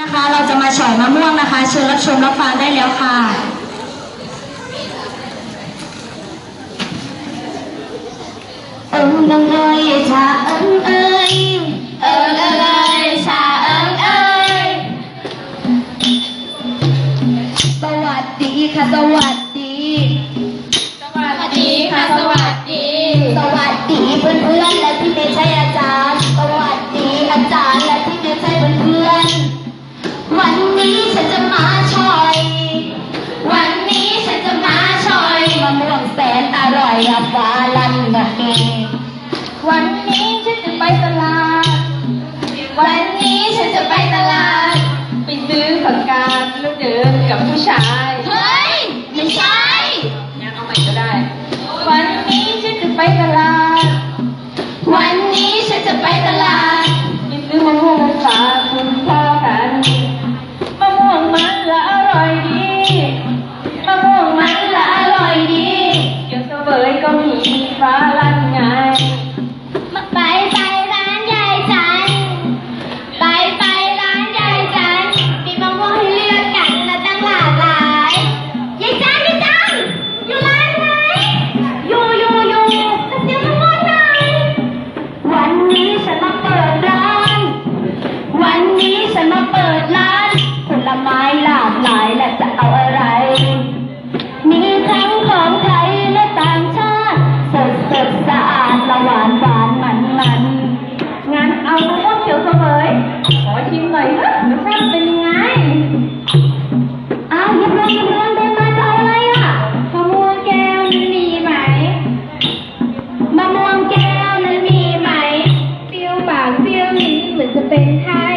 นะคะเราจะมาฉอยมะม่วงนะคะ เชิญรับชมรับฟังได้แล้วค่ะ เอิงเอิงเอ้ยชาเอิงเอ้ยเอิงเอิงเอ้ยชาเอิงเอ้ยสวัสดีค่ะสวัสดี นอร่อยรับฟ้าลั่นมาเองวันนี้ฉันจะไปตลาด วันนี้ฉันจะไปตลาด ไปซื้อผักกาดแล้วเดินกับผู้ชาย เฮ้ย ไม่ใช่งั้นเอาใหม่ก็ได้ วันนี้ฉันจะไปตลาด was a fantastic